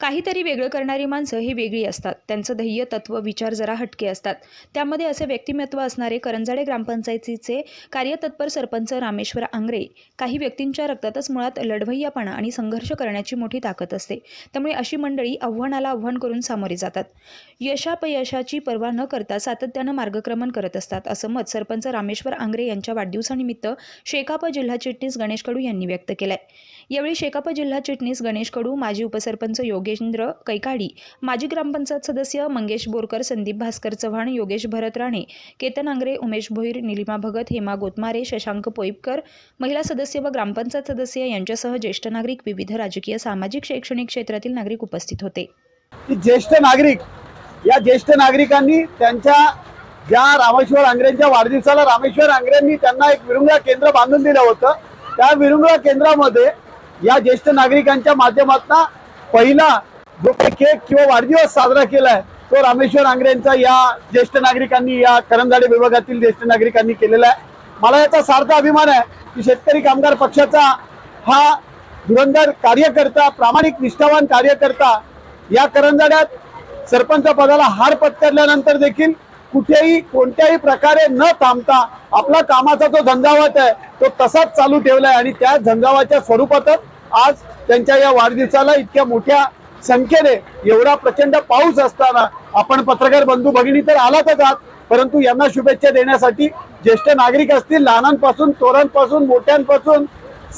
काहीतरी वेगळं करणारी माणसं ही वेगळी असतात. त्यांचं ध्येय तत्व विचार जरा हटके असतात. त्यामध्ये असे व्यक्तिमत्व असणारे करंजाडे ग्रामपंचायतीचे कार्यतत्पर सरपंच रामेश्वर आंग्रे काही व्यक्तींच्या रक्तातच मुळात लढवय्यापणा आणि संघर्ष करण्याची मोठी ताकद असते. त्यामुळे अशी मंडळी आव्हानाला आव्हान करून सामोरे जातात. यशापयशाची पर्वा न करता सातत्यानं मार्गक्रमण करत असतात असं मत सरपंच रामेश्वर आंग्रे यांच्या वाढदिवसानिमित्त शेकाप जिल्हा चिटणीस गणेश कडू यांनी व्यक्त केलंय. यावेळी शेकाप जिल्हा चिटणीस गणेश कडू माजी उपसरपंच योग योगेंद्र कैकाडी माजी ग्रामपंचायत सदस्य मंगेश बोरकर संदीप भास्कर चव्हाण योगेश भरत राणे केतन आंग्रे उमेश भोईर निलिमा भगत हेमा गोतमारे शशांक पोईपकर महिला सदस्य व ग्रामपंचायत सदस्य यांच्यासह ज्येष्ठ नागरिक विविध राजकीय सामाजिक शैक्षणिक क्षेत्रातील नागरिक उपस्थित होते. ज्येष्ठ नागरिक या ज्येष्ठ नागरिकांनी त्यांच्या ज्या रामेश्वर आंग्रेंच्या वाढदिवसाला रामेश्वर आंग्रेंनी त्यांना एक विरुंगा केंद्र बांधून दिलं होतं त्या विरुंगा केंद्रामध्ये या ज्येष्ठ नागरिकांच्या माध्यमातून पहिला जो काही केक किंवा वाढदिवस साजरा केलाय तो रामेश्वर आंग्रेंचा या ज्येष्ठ नागरिकांनी या करंजाडे विभागातील ज्येष्ठ नागरिकांनी केलेला आहे. मला याचा सार्थ अभिमान आहे की शेतकरी कामगार पक्षाचा हा धुरंधर कार्यकर्ता प्रामाणिक निष्ठावान कार्यकर्ता या करंजाड्यात सरपंच पदाला हार पत्करल्यानंतर देखील कुठेही कोणत्याही प्रकारे न थांबता आपला कामाचा जो झंझावात आहे तो तसाच चालू ठेवलाय आणि त्या झंझावाच्या स्वरूपातच आज त्यांच्या या वाढदिवसाला इतक्या मोठ्या संख्येने एवढा प्रचंड पाऊस असताना आपण पत्रकार बंधू भगिनी तर आलातच आहात परंतु यांना शुभेच्छा देण्यासाठी ज्येष्ठ नागरिक असतील लहानांपासून तोरांपासून मोठ्यांपासून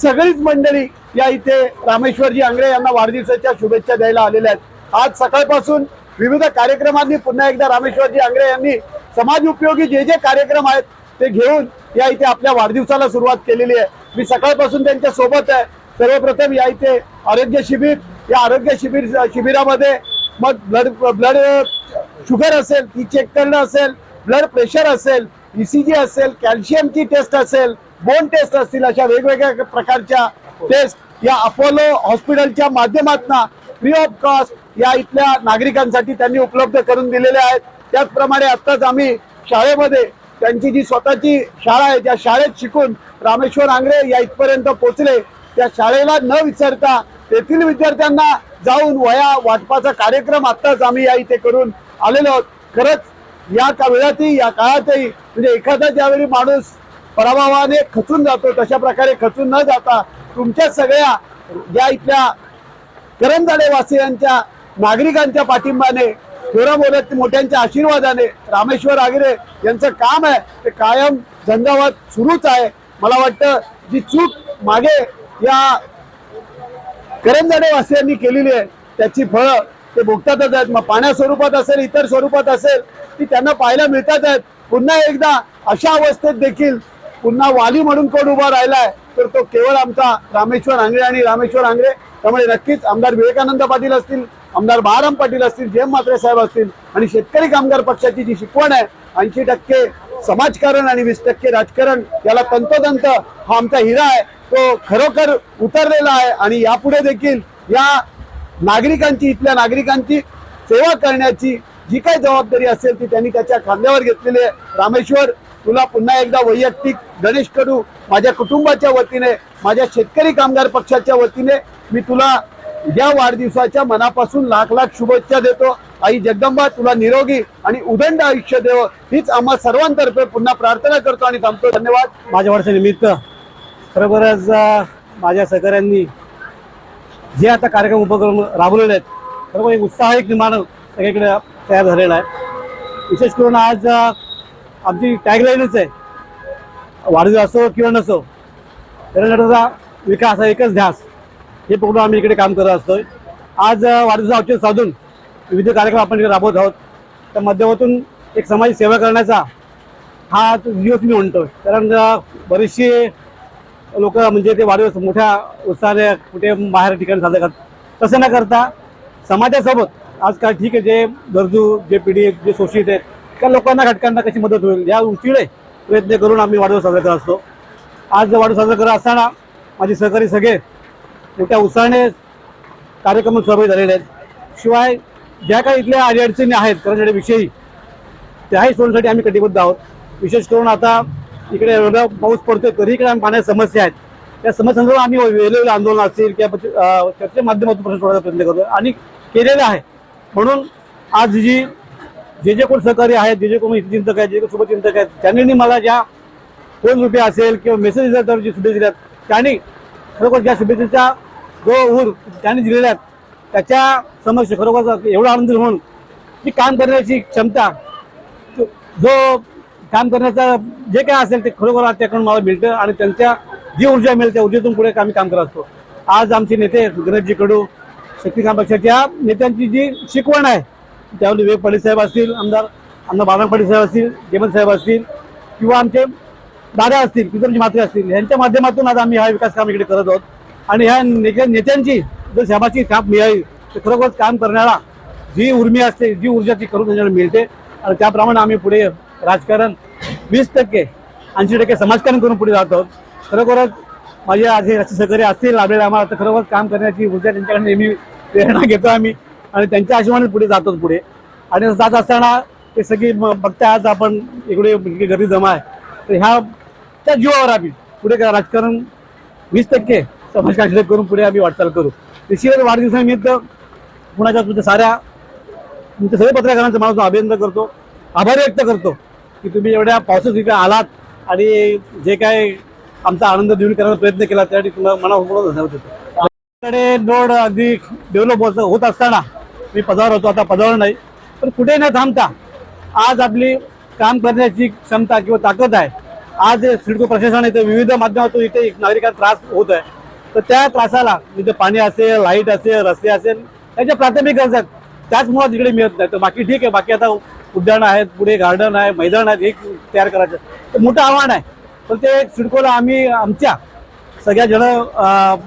सगळीच मंडळी या इथे रामेश्वरजी आंग्रे यांना वाढदिवसाच्या शुभेच्छा द्यायला आलेल्या आहेत. आज सकाळपासून विविध कार्यक्रमांनी पुन्हा एकदा रामेश्वरजी आंग्रे यांनी समाज उपयोगी जे जे कार्यक्रम आहेत ते घेऊन या इथे आपल्या वाढदिवसाला सुरुवात केलेली आहे. मी सकाळपासून त्यांच्यासोबत आहे. सर्वप्रथम या इथे आरोग्य शिबिर या आरोग्य शिबिर शिबिरामध्ये मग ब्लड ब्लड शुगर असेल ती चेक करणं असेल ब्लड प्रेशर असेल ईसीजी असेल कॅल्शियमची टेस्ट असेल बोन टेस्ट असतील अशा वेगवेगळ्या प्रकारच्या टेस्ट या अपोलो हॉस्पिटलच्या माध्यमातून फ्री ऑफ कॉस्ट या इथल्या नागरिकांसाठी त्यांनी उपलब्ध करून दिलेले आहेत. त्याचप्रमाणे आत्ताच आम्ही शाळेमध्ये त्यांची जी स्वतःची शाळा आहे त्या शाळेत शिकून रामेश्वर आंग्रे या इथपर्यंत पोहोचले त्या शाळेला न विसरता तेथील विद्यार्थ्यांना जाऊन वया वाटपाचा कार्यक्रम आत्ताच आम्ही या इथे करून आलेलो आहोत. खरंच या का वेळातही या काळातही म्हणजे एखादा ज्यावेळी माणूस पराभवाने खचून जातो तशा प्रकारे खचून न जाता तुमच्या सगळ्या या इथल्या करंजाडेवासियांच्या नागरिकांच्या पाठिंबाने थोरा बोलत मोठ्यांच्या आशीर्वादाने रामेश्वर आगरे यांचं काम आहे ते कायम झंझावात सुरूच आहे. मला वाटतं जी चूक मागे या करंजाडेवासियांनी केलेली आहे. त्याची फळं ते भोगतातच आहेत. मग पाण्या स्वरूपात असेल इतर स्वरूपात असेल ती त्यांना पाहायला मिळतात आहेत. पुन्हा एकदा अशा अवस्थेत देखील पुन्हा वाली म्हणून कोण उभा राहिलाय तर तो केवळ आमचा रामेश्वर आंग्रे आणि रामेश्वर आंगळे त्यामुळे नक्कीच आमदार विवेकानंद पाटील असतील आमदार बाळाराम पाटील असतील जेम म्हात्रे साहेब असतील आणि शेतकरी कामगार पक्षाची जी शिकवण आहे ऐंशी टक्के समाजकारण आणि वीस टक्के राजकारण याला तंतोतंत हा आमचा हिरा आहे. तो खरोखर उतरलेला आहे आणि यापुढे देखील या नागरिकांची इथल्या नागरिकांची सेवा करण्याची जी काही जबाबदारी असेल ती त्यांनी त्याच्या खांद्यावर घेतलेली आहे. रामेश्वर तुला पुन्हा एकदा वैयक्तिक गणेश कडू माझ्या कुटुंबाच्या वतीने माझ्या शेतकरी कामगार पक्षाच्या वतीने मी तुला या वाढदिवसाच्या मनापासून लाख लाख शुभेच्छा देतो. आई जगदंबा तुला निरोगी आणि उदंड आयुष्य देव हीच आम्हा सर्वांतर्फे पुन्हा प्रार्थना करतो आणि थांबतो. धन्यवाद. माझ्या वर्षानिमित्त खरोखरच माझ्या सहकाऱ्यांनी जे आता कार्यक्रम उपक्रम राबवलेले आहेत खरोखर म्हणजे एक उत्साह एक निर्माण सगळीकडे तयार झालेला आहे. विशेष करून आज आमची टॅगलाईनच आहे वाढदिवस असो किंवा नसो कर्नाटकचा विकास हा एकच ध्यास. हे पूर्ण आम्ही इकडे काम करत असतोय. आज अ, वाढदिवस औचित्य साधून विविध कार्यक्रम आपण इकडे राबवत आहोत. त्या माध्यमातून एक समाज सेवा करण्याचा हा दिवस मी म्हणतोय. कारण बरेचसे लोक म्हणजे ते वाढदिवस मोठ्या उत्साहाने कुठे बाहेर ठिकाणी साजरे करतात. तसं न करता समाजासोबत आज काय ठीक आहे जे गरजू जे पिढी जे शोषित आहेत त्या लोकांना घटकांना कशी मदत होईल या दृष्टीने प्रयत्न करून आम्ही वाढदिवस साजरा करत असतो. आज वाढदिवस साजरा करत असताना माझे सहकारी सगळे मोठ्या उत्साहाने कार्यक्रम सहभागी झालेले आहेत. शिवाय ज्या काही इथल्या अडीअडचणी आहेत कर्मचाऱ्याविषयी त्याही सोडण्यासाठी आम्ही कटिबद्ध आहोत. विशेष करून आता इकडे एवढा पाऊस पडतोय तरी इकडे पाण्याच्या समस्या आहेत. त्या समस्यांवर आम्ही वेगवेगळे आंदोलन असेल किंवा त्याच्या चर्चेच्या माध्यमातून प्रश्न सोडायचा प्रयत्न करतो आणि केलेलं आहे. म्हणून आज जी जे जे कोण सहकारी आहेत जे जे कोण हितचिंतक आहेत जे कोण शुभचिंतक आहेत त्यांनी मला ज्या फोन रुपये असेल किंवा मेसेज तर जी शुभेच्छा दिल्यात त्यांनी खरोखर ज्या शुभेच्छेच्या जो ऊर त्यांनी दिलेल्या आहेत. त्याच्या समक्ष खरोखर एवढा आनंद होऊन की काम करण्याची क्षमता जो- जो काम करण्याचा जे काय असेल ते खरोखर आज त्याकडून मला मिळतं आणि त्यांच्या जी ऊर्जा मिळेल त्या ऊर्जेतून पुढे आम्ही काम करत असतो. आज आमचे नेते गणेशजी कडू शक्तिकांत पक्षाच्या नेत्यांची जी शिकवण आहे त्यामध्ये विवेक पाटील साहेब असतील आमदार आमदार बाळा पाटील साहेब असतील जेमन साहेब असतील किंवा आमचे दादा असतील पितरजी मात्रे असतील यांच्या माध्यमातून आज आम्ही हा विकास काम इकडे करत आहोत. आणि ह्या नेत्या- नेत्यांची जर साहेबाची छाप मिळाली तर खरोखर काम करण्याला जी उर्मी असते जी ऊर्जा ती करून त्यांच्याकडे मिळते. आणि त्याप्रमाणे आम्ही पुढे राजकारण वीस टक्के ऐंशी टक्के समाजकारण करून पुढे जात आहोत. खरोखरच माझे आज असे सहकारी असतील लाभलेले आम्हाला तर खरोखर काम करण्याची ऊर्जा त्यांच्याकडे नेहमी प्रेरणा घेतो आम्ही. आणि त्यांच्या आशिवाने पुढे जातो पुढे. आणि जात असताना ते सगळी बघता आज आपण इकडे इकडे गर्दी जमा आहे. तर ह्या त्या जीवावर आम्ही पुढे काय राजकारण वीस टक्के समाजकारण करून पुढे आम्ही वाटचाल करू. निश्चितच वाढदिवसानिमित्त पुण्याच्या तुमच्या साऱ्या तुमच्या सगळ्या पत्रकारांचं मला अभिनंदन करतो. आभार व्यक्त करतो की तुम्ही एवढ्या पावसात इकडे आलात आणि जे काय आमचा आनंद देऊन करण्याचा प्रयत्न केला त्यासाठी तुम्हाला मनापूर्वक धन्यवाद देतो. आपल्याकडे रोड अगदी डेव्हलप होत होत असताना मी पदावर होतो आता पदावर नाही. पण कुठे न थांबता आज आपली काम करण्याची क्षमता किंवा ताकद आहे. आज सिडको प्रशासन इथे विविध माध्यमातून इथे नागरिकांना त्रास होत आहे. तर त्या त्रासाला म्हणजे पाणी असेल लाइट असेल रस्ते असेल त्याच्या प्राथमिक गरजा आहेत. त्याचमुळे तिकडे इकडे मिळत नाही. तर बाकी ठीक आहे. बाकी आता उद्यान आहेत पुढे गार्डन आहे मैदान आहेत हे तयार करायचं. तर मोठं आव्हान आहे. पण ते सिडकोला आम्ही आमच्या सगळ्या जण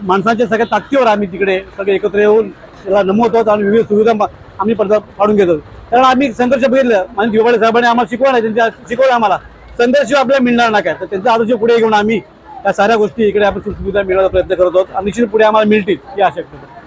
माणसांच्या सगळ्या ताकदीवर आम्ही तिकडे सगळे एकत्र येऊन त्याला नमवतो. आणि विविध सुविधा आम्ही पडदा पाडून घेतो. कारण आम्ही संघर्ष बघितलं. आणि दिवाळी साहेबांनी आम्हाला शिकवलं आहे त्यांच्या शिकवलं आम्हाला. संघर्ष आपल्याला मिळणार नाही काय? तर त्यांचा आदर्श पुढे घेऊन आम्ही त्या साऱ्या गोष्टी इकडे आपण सुविधा मिळवण्याचा प्रयत्न करत आहोत. आणि निश्चित पुढे आम्हाला मिळतील ही आशा करतो